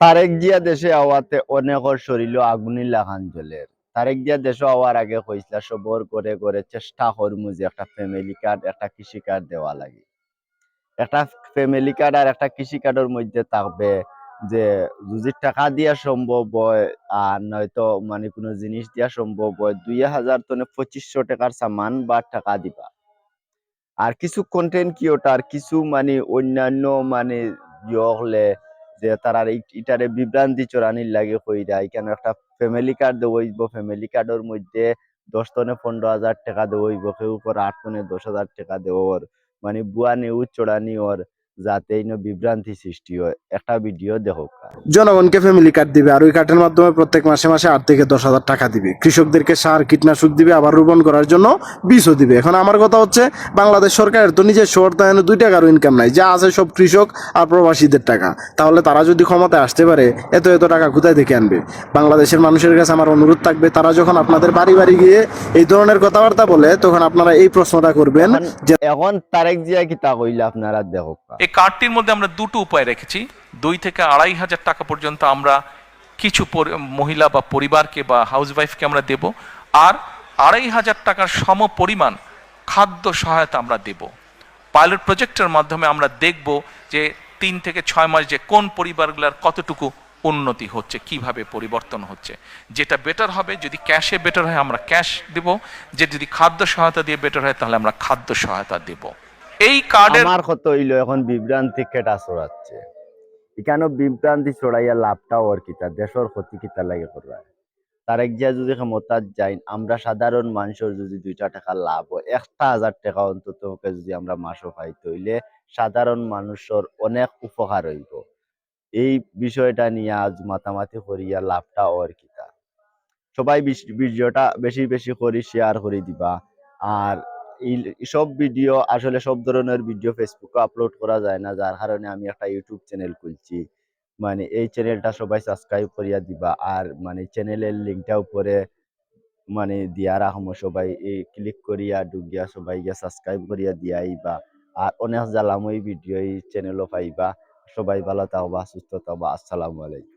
তারেক জিয়া দেশে আওয়াতে অনেকর শরীর আগুনি লাগান জ্বলের তারেক জিয়া দেশে আওয়ার আগে কইসলা সবর করে করে চেষ্টা করমু যে একটা ফ্যামিলি কার্ড একটা কৃষি কার্ড দেওয়া লাগে। একটা ফ্যামিলি কার্ড আর একটা কৃষি কার্ডের মধ্যে থাকবে যে, যদি টাকা দিয়া সম্ভব হয় আর নয়তো মানে কোনো জিনিস দিয়া সম্ভব হয়, দুই হাজার তনে পঁচিশশো টাকার সামান বা টাকা দিবা। আর কিছু কন্টেন্ট কিওটার কিছু মানে অন্যান্য মানে হলে যে তারা ইটারে বিভ্রান্তি চোরানির লাগে কইরা এখানে একটা ফ্যামিলি কার্ড দেবইব ফ্যামিলি কার্ডের মধ্যে দশ টনে পনেরো হাজার টাকা দেবইব কেউ করে আট টনে দশ হাজার টাকা দেওয়ার মানে বুয়া নিউজ চোরানি ওর। যাতে বিভ্রান্তি সৃষ্টি হয়। একটা ভিডিও দেখো জনগণকে ফ্যামিলি কার্ড দিবে আর ওই কার্ডের মাধ্যমে প্রত্যেক মাসে মাসে আট থেকে দশ হাজার টাকা দিবে। কৃষকদেরকে সার কীটনাশক দিবে আবার রোপণ করার জন্য বীজও দিবে। এখন আমার কথা হচ্ছে বাংলাদেশ সরকারের তো নিজের অর্থায়নে দুই টাকার ইনকাম নাই। যা আছে সব কৃষক আর প্রবাসীদের টাকা। তাহলে তারা যদি ক্ষমতায় আসতে পারে এত এত টাকা কোথায় থেকে আনবে? বাংলাদেশের মানুষের কাছে আমার অনুরোধ থাকবে তারা যখন আপনাদের বাড়ি বাড়ি গিয়ে এই ধরনের কথাবার্তা বলে তখন আপনারা এই প্রশ্নটা করবেন যে এখন তারেক জিয়া কিতা কইলে আপনারা দেখো। এই কার্ডটির মধ্যে আমরা দুটো উপায় রেখেছি। দুই থেকে আড়াই হাজার টাকা পর্যন্ত আমরা কিছু মহিলা বা পরিবারকে বা হাউসওয়াইফকে আমরা দেব। আর আড়াই হাজার টাকার সম পরিমাণ খাদ্য সহায়তা আমরা দেব। পাইলট প্রজেক্টের মাধ্যমে আমরা দেখব যে তিন থেকে ছয় মাস যে কোন পরিবারগুলোর কতটুকু উন্নতি হচ্ছে, কীভাবে পরিবর্তন হচ্ছে। যেটা বেটার হবে, যদি ক্যাশে বেটার হয়, আমরা ক্যাশ দেব। যে যদি খাদ্য সহায়তা দিয়ে বেটার হয়, তাহলে আমরা খাদ্য সহায়তা দেব। এই কার্ডের আমার কত হইল, এখন বিভ্রান্তি কেটা ছড়াচ্ছে। এখানে বিভ্রান্তি ছড়াইয়া লাভটা ওর কিতা দেশের ক্ষতি কিতা লাগে করবা তারেক জিয়া যদি ক্ষমতা যাই আমরা সাধারণ মানুষের যদি দুইটা টাকা লাভ হয়, একটা হাজার টাকা অন্তত পক্ষে যদি আমরা মাসও পাইতে হইলে সাধারণ মানুষের অনেক উপকার হইব। এই বিষয়টা নিয়ে আজ মাতামাতি করিয়া লাভটা ওর কিতা সবাই ভিডিওটা বেশি বেশি করে শেয়ার করে দিবা। আর সব ভিডিও আসলে সব ধরনের ভিডিও ফেসবুকে আপলোড করা যায় না, যার কারণে আমি একটা ইউটিউব চ্যানেল খুলছি। মানে এই চ্যানেলটা সবাই সাবস্ক্রাইব করিয়া দিবা, আর মানে চ্যানেলের লিঙ্কটা উপরে মানে দিয়া রাখব সবাই। এই ক্লিক করিয়া ঢুকিয়া সবাই গিয়া সাবস্ক্রাইব করিয়া দিয়াইবা, আর অনেক জ্বালাময় ভিডিও এই চ্যানেলও পাইবা। সবাই ভালো থাকবা, সুস্থ থাকবা। আসসালামু আলাইকুম।